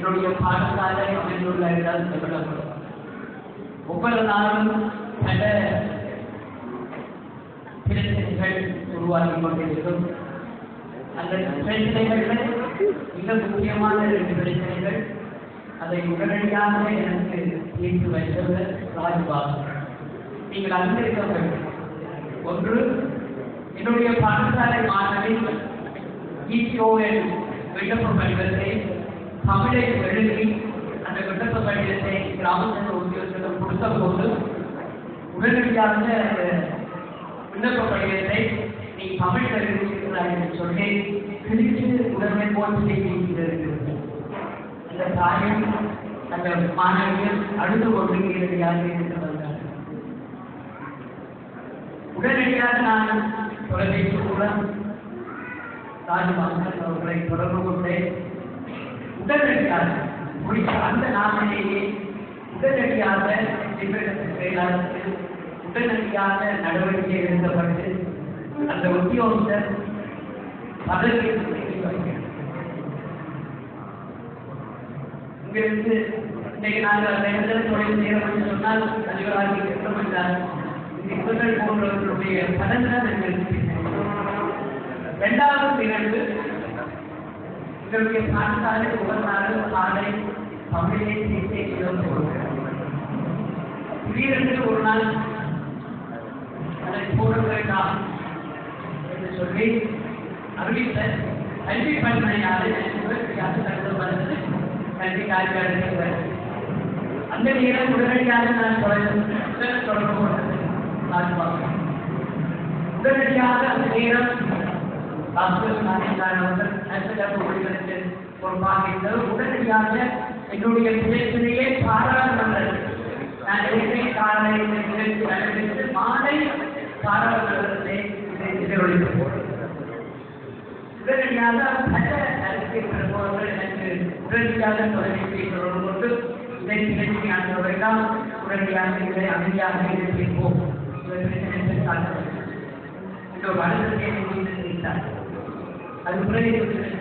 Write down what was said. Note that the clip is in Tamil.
என்னுடைய பாடசாலை அமைந்துள்ள இடம் சொல்லப்படும் ஒவ்வொரு நாளும் பல பிரச்சனைகள் உருவாகி கொண்டிருக்கும் அந்த பிரச்சனைகளில் மிக முக்கியமான ரெண்டு பிரச்சனைகள். அதை உடனடியாக எனக்கு தீர்த்து வைத்தவர் ராஜ்பாபு. நீங்கள் அறிந்திருக்க வேண்டும் ஒன்று என்னுடைய பாடசாலை மாணவி இசிஓஎல் விண்ணப்ப படிவத்தை தமிழை எழுதி அந்த விண்ணப்ப கடிதத்தை கிராமசங்க உத்தியோகத்திடம் கொடுத்த போது உடனடியாக அந்த விண்ணப்ப கடிதத்தை நீ தமிழ் எழுதியிருக்கிறாய் என்று சொல்லி திருச்சி உடனே போட்டு செய்திருக்கிறது அந்த தாயும் அந்த மாணவியும் அழுது கொண்டு இறுதியாக இருந்து வந்தார் உடனடியாக நான் தொலைபேசி மூலம் ராஜபாசன் அவர்களை தொடர்பு கொண்டேன். உடனடியாக முடித்த அந்த நாளிலேயே உடனடியாக நிர்வாகத்தின் செயலாளருக்கு உடனடியாக நடவடிக்கை எடுக்கப்பட்டு அந்த உத்தியோகத்தர் பதவியை இங்கிருந்து இன்னைக்கு நாங்கள் அந்த தொழில் செய்யறோம் என்று சொன்னால் அதிபராகி திட்டம் என்றால் இவர்கள் போன்றவர்களுடைய பலன்தான் எங்களுக்கு இரண்டாவது நிகழ்வு இவருடைய பாடசாலை ஒவ்வொரு நாளும் தமிழே தமிழை சேர்த்தே இடம் திடீரென்று ஒரு நாள் அதை போட வேண்டாம் என்று சொல்லி அறிவித்த கல்வி பணிமனையாளர் வந்தது கல்வி காரியாளர்கள் அந்த நேரம் உடனடியாக நான் தொடர்பு தொடர்பு கொண்டது உடனடியாக அந்த நேரம் உடனடியாக என்னுடைய பிரச்சனையே பாராளுமன்றத்தில் நான் இலங்கை காலை நிகழ்ச்சி நடந்து மாலை பாராளுமன்றத்தை எதிரொலித்து உடனடியாக பல அரசியல் பிரமுகர்கள் எனக்கு உடனடியாக தொலைபேசி தொடர்பு கொண்டு இதை நிகழ்ச்சி நான் உடனடியாக இதை அமைதியாக என்று ஒரு அழுத்தத்தை and pray to